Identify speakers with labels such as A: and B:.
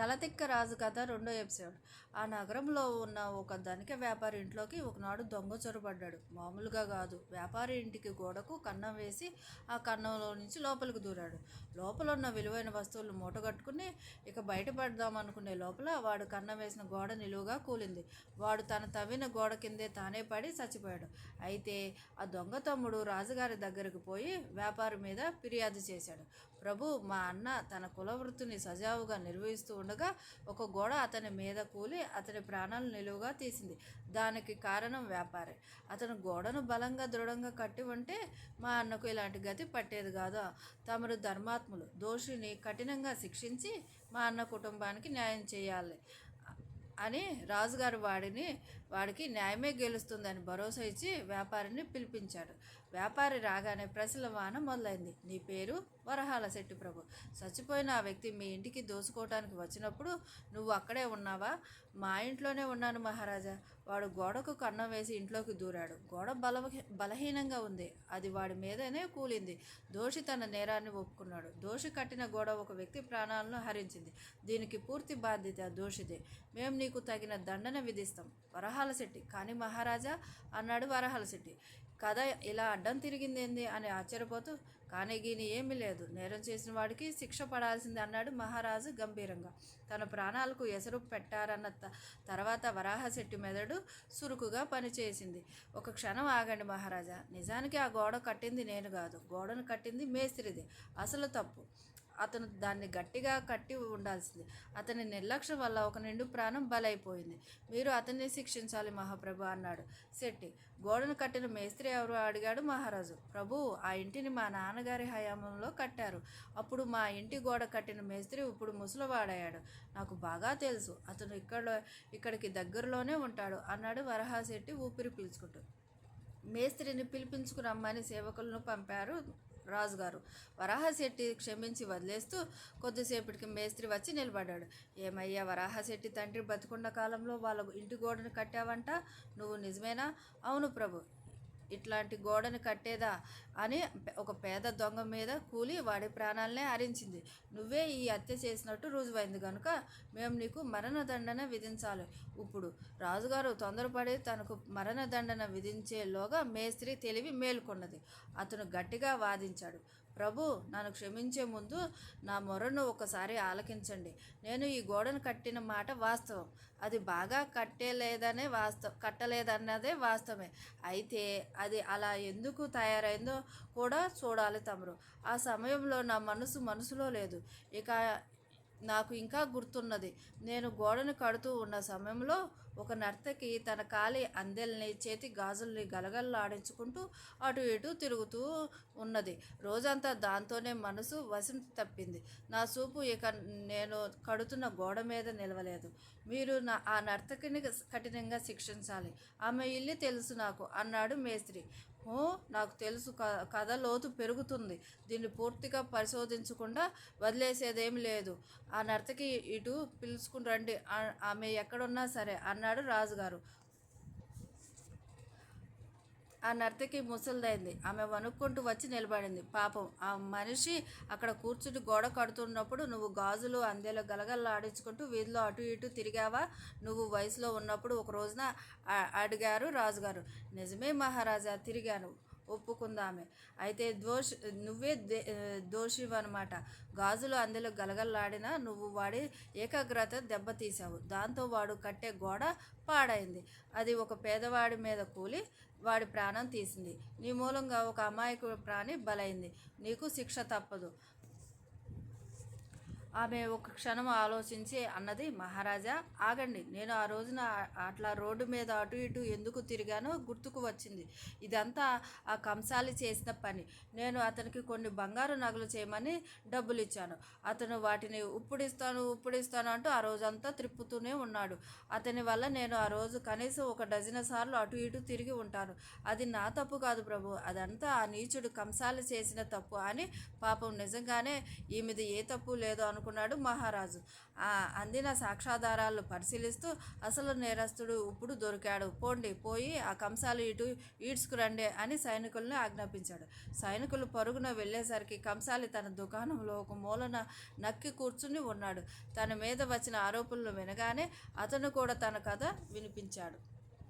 A: తలతిక్క రాజు కథ రెండో ఎపిసోడ్. ఆ నగరంలో ఉన్న ఒక ధనిక వ్యాపారి ఇంట్లోకి ఒకనాడు దొంగ చొరబడ్డాడు. మామూలుగా కాదు వ్యాపారి ఇంటికి గోడకు కన్నం వేసి ఆ కన్నంలో నుంచి లోపలికి దూరాడు. లోపల ఉన్న విలువైన వస్తువులు మూటగట్టుకుని ఇక బయటపడదాం అనుకునే లోపల వాడు కన్నం వేసిన గోడ నిలువుగా కూలింది. వాడు తన తవ్విన గోడ కిందే తానే పడి చచ్చిపోయాడు. అయితే ఆ దొంగ తమ్ముడు రాజుగారి దగ్గరకు పోయి వ్యాపారి మీద ఫిర్యాదు చేశాడు. ప్రభు మా అన్న తన కులవృత్తిని సజావుగా నిర్వహిస్తూ ఉండగా ఒక గోడ అతని మీద కూలి అతని ప్రాణాలు నిలువుగా తీసింది. దానికి కారణం వ్యాపారి. అతను గోడను బలంగా దృఢంగా కట్టి ఉంటే మా అన్నకు ఇలాంటి గతి పట్టేది కాదు. తమరు ధర్మాత్ములు. దోషిని కఠినంగా శిక్షించి మా అన్న కుటుంబానికి న్యాయం చేయాలి అని రాజుగారు వాడిని వాడికి న్యాయమే గెలుస్తుందని భరోసా ఇచ్చి వ్యాపారిని పిలిపించాడు. వ్యాపారి రాగానే ప్రజల వాన మొదలైంది. నీ పేరు? వరహాల శెట్టి ప్రభు చచ్చిపోయిన ఆ వ్యక్తి మీ ఇంటికి దోసుకోవటానికి వచ్చినప్పుడు నువ్వు అక్కడే ఉన్నావా? మా ఇంట్లోనే ఉన్నాను మహారాజా. వాడు గోడకు కన్నం వేసి ఇంట్లోకి దూరాడు. గోడ బల బలహీనంగా ఉంది. అది వాడి మీదనే కూలింది. దోషి తన నేరాన్ని ఒప్పుకున్నాడు. దోషి కట్టిన గోడ ఒక వ్యక్తి ప్రాణాలను హరించింది. దీనికి పూర్తి బాధ్యత దోషిదే. మేము నీకు తగిన దండన విధిస్తాం. వరహాల శెట్టి. కానీ మహారాజా అన్నాడు వరహాల శెట్టి. కథ ఇలా అడ్డం తిరిగిందేంది అని ఆశ్చర్యపోతూ కానీ గీని ఏమీ లేదు. నేరం చేసిన వాడికి శిక్ష పడాల్సింది అన్నాడు మహారాజు గంభీరంగా. తన ప్రాణాలకు ఎసరు పెట్టారన్న త- తర్వాత వరాహశెట్టి మెదడు సురుకుగా పనిచేసింది. ఒక క్షణం ఆగండి మహారాజా. నిజానికి ఆ గోడ కట్టింది నేను కాదు. గోడను కట్టింది మేస్త్రిది. అసలు తప్పు. అతను దాన్ని గట్టిగా కట్టి ఉండాల్సింది. అతని నిర్లక్ష్యం వల్ల ఒక నిండు ప్రాణం బలైపోయింది. మీరు అతన్ని శిక్షించాలి మహాప్రభు అన్నాడు. శెట్టి గోడను కట్టిన మేస్త్రి ఎవరు అడిగాడు మహారాజు. ప్రభు ఆ ఇంటిని మా నాన్నగారి హయాంలో కట్టారు. అప్పుడు మా ఇంటి గోడ కట్టిన మేస్త్రి ఇప్పుడు ముసలివాడయ్యాడు. నాకు బాగా తెలుసు. అతను ఇక్కడ ఇక్కడికి దగ్గరలోనే ఉంటాడు అన్నాడు వరహాశెట్టి ఊపిరి పీల్చుకుంటూ. మేస్త్రిని పిలిపించుకురమ్మని సేవకులను పంపారు రాజుగారు. వరాహశెట్టి క్షమించి వదిలేస్తూ కొద్దిసేపటికి మేస్త్రి వచ్చి నిలబడ్డాడు. ఏమయ్యా వరాహశెట్టి తండ్రి బతుకున్న కాలంలో వాళ్ళ ఇంటి గోడను కట్టావంట? నువ్వు నిజమేనా? అవును ప్రభు. ఇట్లాంటి గోడను కట్టేదా అని ఒక పేద దొంగ మీద కూలి వాడి ప్రాణాలనే హరించింది నువ్వే ఈ హత్య చేసినట్టు రుజువైంది కనుక మేము నీకు మరణదండన విధించాలి. ఇప్పుడు రాజుగారు తొందరపడి తనకు మరణదండన విధించేలోగా మేస్త్రి తెలివి మేల్కొన్నది. అతను గట్టిగా వాదించాడు. ప్రభు నన్ను క్షమించే ముందు నా మొరను ఒకసారి ఆలకించండి. నేను ఈ గోడను కట్టిన మాట వాస్తవం. అది బాగా కట్టేలేదనే వాస్తవం కట్టలేదన్నదే వాస్తవమే. అయితే అది అలా ఎందుకు తయారైందో కూడా చూడాలి తమరు ఆ సమయంలో నా మనసు మనసులో లేదు. ఇక నాకు ఇంకా గుర్తున్నది. నేను గోడను కడుతూ ఉన్న సమయంలో ఒక నర్తకి తన కాలి అందెల్ని చేతి గాజుల్ని గలగలలాడించుకుంటూ అటు ఇటు తిరుగుతూ ఉన్నది. రోజంతా దాంతోనే మనసు వశం తప్పింది. నా చూపు ఇక నేను కడుతున్న గోడ మీద నిలవలేదు. మీరు నా ఆ నర్తకిని కఠినంగా శిక్షించాలి. ఆమె ఇల్లు తెలుసు నాకు అన్నాడు మేస్త్రి. నాకు తెలుసు కథ లోతు పెరుగుతుంది. దీన్ని పూర్తిగా పరిశోధించకుండా వదిలేసేదేం లేదు. ఆ నర్తకి ఇటు పిలుచుకుని రండి. ఆమె ఎక్కడున్నా సరే అన్నాడు రాజుగారు. ఆ నర్తకి ముసలిదైంది. ఆమె వణుక్కుంటూ వచ్చి నిలబడింది. పాపం ఆ మనిషి అక్కడ కూర్చుని గోడ కడుతున్నప్పుడు నువ్వు గాజులు అందెలు గలగలలాడించుకుంటూ వీధిలో అటు ఇటు తిరిగావా? నువ్వు వయసులో ఉన్నప్పుడు ఒక రోజున అడిగారు రాజుగారు. నిజమే మహారాజా తిరిగాను. ఒప్పుకుందామే. అయితే దోషి నువ్వే దే- దోషివన్నమాట. గాజులు అందులో గలగల్లాడినా నువ్వు వాడి ఏకాగ్రత దెబ్బతీసావు దాంతో వాడు కట్టే గోడ పాడైంది. అది ఒక పేదవాడి మీద కూలి వాడి ప్రాణం తీసింది. నీ మూలంగా ఒక అమాయకు ప్రాణి బలైంది. నీకు శిక్ష తప్పదు. ఆమె ఒక క్షణం ఆలోచించి అన్నది మహారాజా ఆగండి నేను ఆ రోజున అట్లా రోడ్డు మీద అటు ఇటు ఎందుకు తిరిగానో గుర్తుకు వచ్చింది. ఇదంతా ఆ కంసాలి చేసిన పని. నేను అతనికి కొన్ని బంగారు నగలు చేయమని డబ్బులు ఇచ్చాను అతను వాటిని ఉప్పుడిస్తాను ఉప్పుడిస్తాను అంటూ ఆ రోజంతా త్రిప్పుతూనే ఉన్నాడు. అతని వల్ల నేను ఆ రోజు కనీసం ఒక డజన్ సార్లు అటు ఇటు తిరిగి ఉంటాను. అది నా తప్పు కాదు ప్రభు. అదంతా ఆ నీచుడు కంసాలి చేసిన తప్పు అని పాపం నిజంగానే ఈమెది ఏ తప్పు లేదో అనుకున్నాడు మహారాజు. ఆ అందిన సాక్ష్యాధారాలు పరిశీలిస్తూ అసలు నేరస్తుడు ఇప్పుడు దొరికాడు. పోండి పోయి ఆ కంసాలు ఇటు ఈడ్చుకురండి అని సైనికులను ఆజ్ఞాపించాడు. సైనికులు పరుగున వెళ్ళేసరికి కంసాలి తన దుకాణంలో ఒక మూలన నక్కి కూర్చుని ఉన్నాడు. తన మీద వచ్చిన ఆరోపణలు వినగానే అతను కూడా తన కథ వినిపించాడు.